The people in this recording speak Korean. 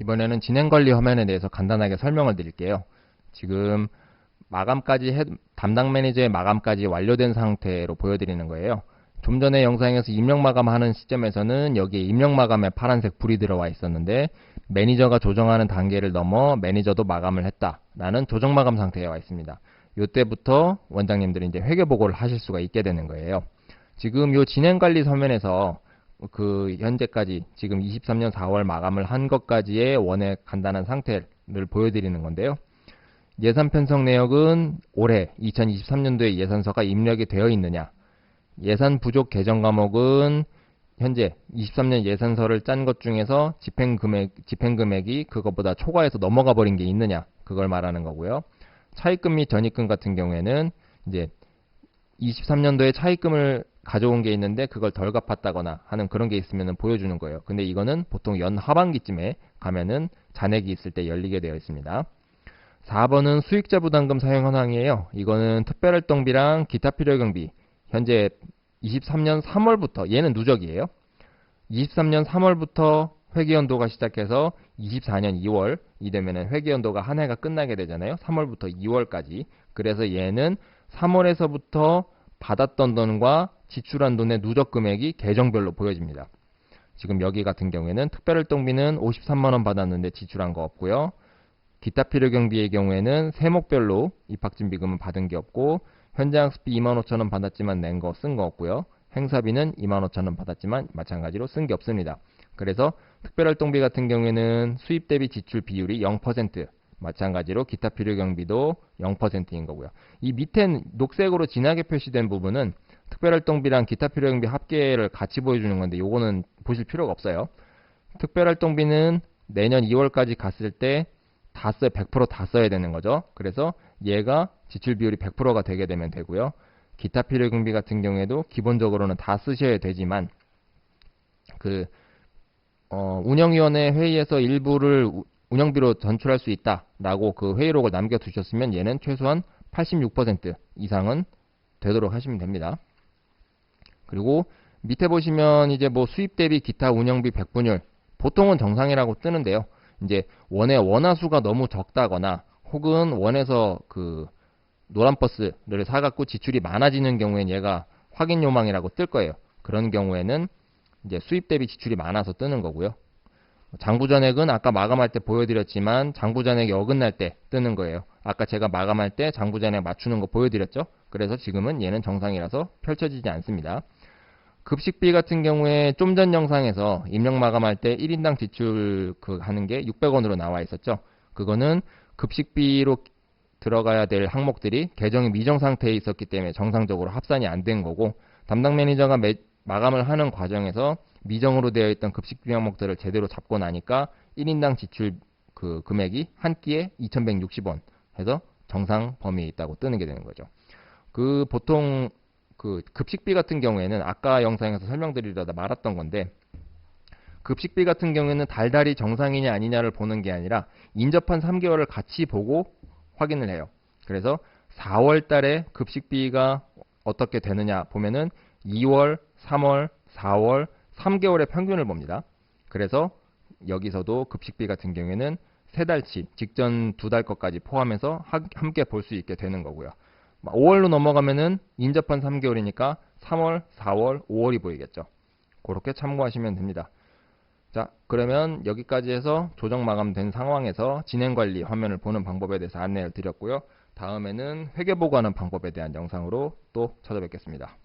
이번에는 진행관리 화면에 대해서 간단하게 설명을 드릴게요. 지금 마감까지 해, 담당 매니저의 마감까지 완료된 상태로 보여드리는 거예요. 좀 전에 영상에서 입력 마감하는 시점에서는 여기에 입력 마감에 파란색 불이 들어와 있었는데 매니저가 조정하는 단계를 넘어 매니저도 마감을 했다라는 조정 마감 상태에 와 있습니다. 이때부터 원장님들이 이제 회계 보고를 하실 수가 있게 되는 거예요. 지금 이 진행 관리 서면에서 그 현재까지 지금 23년 4월 마감을 한 것까지의 원의 간단한 상태를 보여드리는 건데요. 예산 편성 내역은 올해 2023년도에 예산서가 입력이 되어 있느냐 예산 부족 개정 과목은 현재 23년 예산서를 짠 것 중에서 집행 금액 집행 금액이 그것보다 초과해서 넘어가 버린 게 있느냐 그걸 말하는 거고요. 차입금 및 전입금 같은 경우에는 이제 23년도에 차입금을 가져온 게 있는데 그걸 덜 갚았다거나 하는 그런 게 있으면 보여주는 거예요. 근데 이거는 보통 연 하반기쯤에 가면은 잔액이 있을 때 열리게 되어 있습니다. 4번은 수익자 부담금 사용 현황이에요. 이거는 특별활동비랑 기타 필요 경비 현재 23년 3월부터 얘는 누적이에요. 23년 3월부터 회계연도가 시작해서 24년 2월 이 되면은 회계연도가 한 해가 끝나게 되잖아요. 3월부터 2월까지. 그래서 얘는 3월에서부터 받았던 돈과 지출한 돈의 누적 금액이 계정별로 보여집니다. 지금 여기 같은 경우에는 특별활동비는 53만 원 받았는데 지출한 거 없고요. 기타 필요 경비의 경우에는 세목별로 입학진비금은 받은 게 없고 현장 학습비 25,000원 받았지만 낸 거 쓴 거 없고요. 행사비는 25,000원 받았지만 마찬가지로 쓴 게 없습니다. 그래서 특별활동비 같은 경우에는 수입 대비 지출 비율이 0% 마찬가지로 기타 필요 경비도 0%인 거고요. 이 밑에 녹색으로 진하게 표시된 부분은 특별활동비랑 기타 필요 경비 합계를 같이 보여주는 건데 요거는 보실 필요가 없어요. 특별활동비는 내년 2월까지 갔을 때 다 써야 100%다 써야 되는 거죠. 그래서 얘가 지출 비율이 100%가 되게 되면 되고요. 기타 필요 경비 같은 경우에도 기본적으로는 다 쓰셔야 되지만 그 어, 운영위원회 회의에서 일부를 운영비로 전출할 수 있다라고 그 회의록을 남겨두셨으면 얘는 최소한 86% 이상은 되도록 하시면 됩니다. 그리고 밑에 보시면 이제 뭐 수입 대비 기타 운영비 100분율 보통은 정상이라고 뜨는데요. 이제 원의 원화수가 너무 적다거나 혹은 원에서 그 노란 버스를 사갖고 지출이 많아지는 경우엔 얘가 확인 요망이라고 뜰 거예요. 그런 경우에는 이제 수입 대비 지출이 많아서 뜨는 거고요. 장부전액은 아까 마감할 때 보여드렸지만 장부전액이 어긋날 때 뜨는 거예요. 아까 제가 마감할 때 장부전액 맞추는 거 보여드렸죠. 그래서 지금은 얘는 정상이라서 펼쳐지지 않습니다. 급식비 같은 경우에 좀 전 영상에서 입력 마감할 때 1인당 지출 그 하는 게 600원으로 나와 있었죠. 그거는 급식비로 들어가야 될 항목들이 계정이 미정 상태에 있었기 때문에 정상적으로 합산이 안 된 거고 담당 매니저가 매, 마감을 하는 과정에서 미정으로 되어 있던 급식비 항목들을 제대로 잡고 나니까 1인당 지출 그 금액이 한 끼에 2,160원 해서 정상 범위에 있다고 뜨는 게 되는 거죠. 그 보통 그 급식비 같은 경우에는 아까 영상에서 설명드리려다 말았던 건데 급식비 같은 경우에는 달달이 정상이냐 아니냐를 보는 게 아니라 인접한 3개월을 같이 보고 확인을 해요. 그래서 4월 달에 급식비가 어떻게 되느냐 보면은 2월, 3월, 4월, 3개월의 평균을 봅니다. 그래서 여기서도 급식비 같은 경우에는 세 달치, 직전 두 달 것까지 포함해서 함께 볼 수 있게 되는 거고요. 5월로 넘어가면은 인접한 3개월이니까 3월, 4월, 5월이 보이겠죠. 그렇게 참고하시면 됩니다. 자, 그러면 여기까지 해서 조정 마감된 상황에서 진행 관리 화면을 보는 방법에 대해서 안내를 드렸고요. 다음에는 회계 보고하는 방법에 대한 영상으로 또 찾아뵙겠습니다.